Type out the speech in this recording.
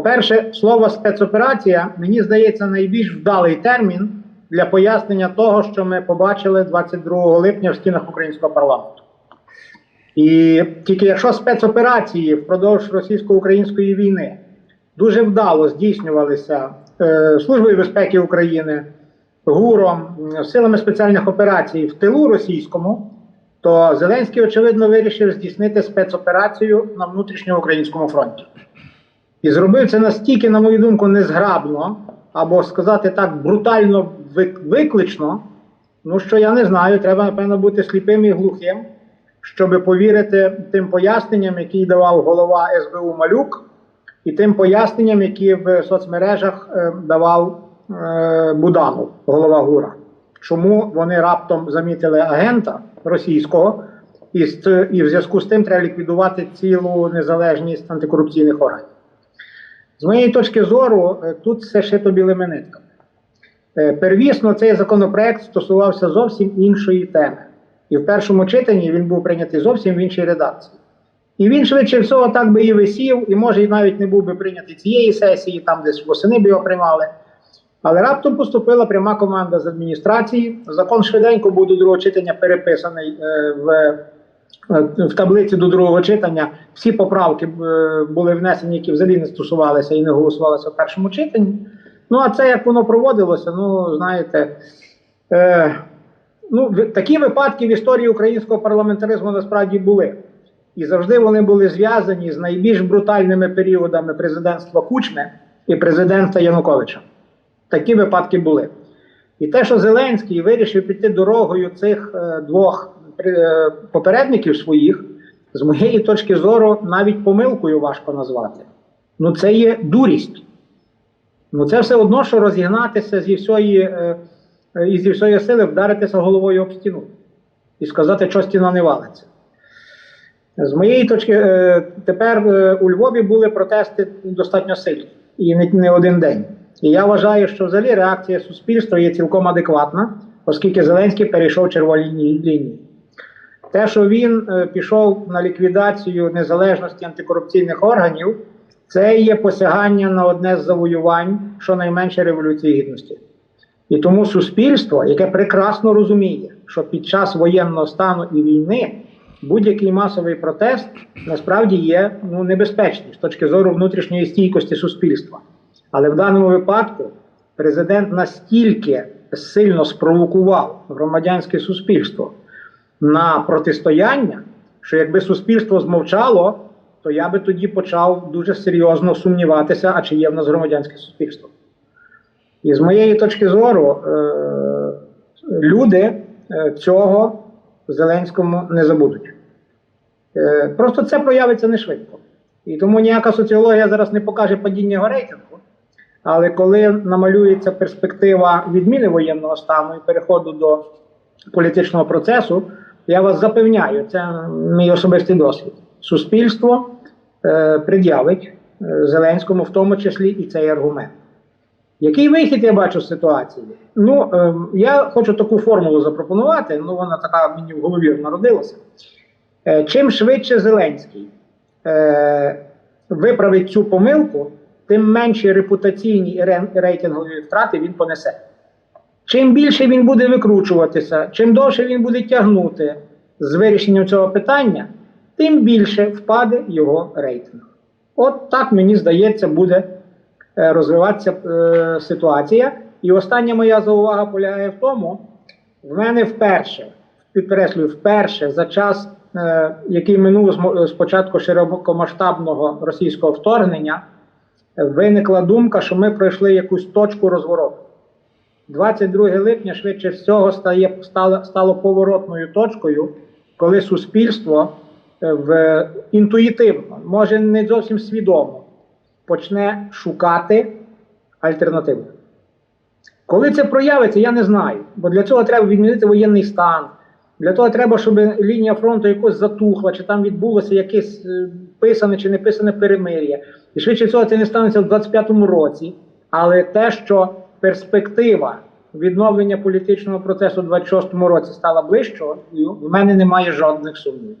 По-перше, слово спецоперація, мені здається, найбільш вдалий термін для пояснення того, що ми побачили 22 липня в стінах українського парламенту. І тільки якщо спецоперації впродовж російсько-української війни дуже вдало здійснювалися е, Службою безпеки України, ГУРом, силами спеціальних операцій в тилу російському, то Зеленський, очевидно, вирішив здійснити спецоперацію на внутрішньоукраїнському фронті. І зробив це настільки, на мою думку, незграбно, або сказати так, брутально вик- виклично, ну що я не знаю, треба, напевно, бути сліпим і глухим, щоб повірити тим поясненням, які давав голова СБУ Малюк, і тим поясненням, які в соцмережах е, давав е, Буданов, голова ГУРа. Чому вони раптом замітили агента російського, і в зв'язку з тим треба ліквідувати цілу незалежність антикорупційних органів. З моєї точки зору, е, тут все шито білими нитками. Е, Первісно, цей законопроект стосувався зовсім іншої теми. І в першому читанні він був прийнятий зовсім в іншій редакції. І він швидше всього так би і висів, і може і навіть не був би прийнятий цієї сесії, там десь восени б його приймали. Але раптом поступила пряма команда з адміністрації. Закон швиденько був до другого читання переписаний е, в, в таблиці до другого читання. Всі поправки е, були внесені, які взагалі не стосувалися і не голосувалися в першому читанні. Ну а це як воно проводилося, ну знаєте. Е, ну, такі випадки в історії українського парламентаризму насправді були. І завжди вони були зв'язані з найбільш брутальними періодами президентства Кучми і президентства Януковича. Такі випадки були. І те, що Зеленський вирішив піти дорогою цих е, двох е, попередників своїх, з моєї точки зору, навіть помилкою важко назвати. Ну, це є дурість. Ну, це все одно, що розігнатися зі всієї, е, е, і зі всієї сили вдаритися головою об стіну і сказати, що стіна не валиться. З моєї точки, е, тепер е, у Львові були протести достатньо сильні і не, не один день. І я вважаю, що взагалі реакція суспільства є цілком адекватна, оскільки Зеленський перейшов червоні лінії. Те, що він е, пішов на ліквідацію незалежності антикорупційних органів, це є посягання на одне з завоювань, щонайменше революції гідності. І тому суспільство, яке прекрасно розуміє, що під час воєнного стану і війни будь-який масовий протест насправді є ну, небезпечний з точки зору внутрішньої стійкості суспільства. Але в даному випадку президент настільки сильно спровокував громадянське суспільство на протистояння, що якби суспільство змовчало, то я би тоді почав дуже серйозно сумніватися, а чи є в нас громадянське суспільство. І з моєї точки зору, е, люди е, цього Зеленському не забудуть. Е, Просто це проявиться не швидко. І тому ніяка соціологія зараз не покаже падіння його рейтингу. Але коли намалюється перспектива відміни воєнного стану і переходу до політичного процесу, я вас запевняю, це мій особистий досвід. Суспільство е, пред'явить е, Зеленському, в тому числі, і цей аргумент. Який вихід я бачу з ситуації? Ну, е, я хочу таку формулу запропонувати, ну вона така мені в голові народилася. Е, чим швидше Зеленський е, виправить цю помилку, тим менші репутаційні і рейтингові втрати він понесе. Чим більше він буде викручуватися, чим довше він буде тягнути з вирішенням цього питання, тим більше впаде його рейтинг. От так мені здається, буде е, розвиватися е, ситуація. І остання моя заувага полягає в тому, в мене вперше, підкреслюю, вперше за час, е, який минув з початку широкомасштабного російського вторгнення, виникла думка, що ми пройшли якусь точку розвороту. 22 липня швидше всього стає, стало, стало поворотною точкою, коли суспільство е, в, інтуїтивно, може не зовсім свідомо, почне шукати альтернативу. Коли це проявиться, я не знаю. Бо для цього треба відмінити воєнний стан. Для того треба, щоб лінія фронту якось затухла, чи там відбулося якесь е, писане чи не писане перемир'я. І швидше всього це не станеться в 25-му році. Але те, що перспектива відновлення політичного процесу у 26-му році стала ближчою, в мене немає жодних сумнівів.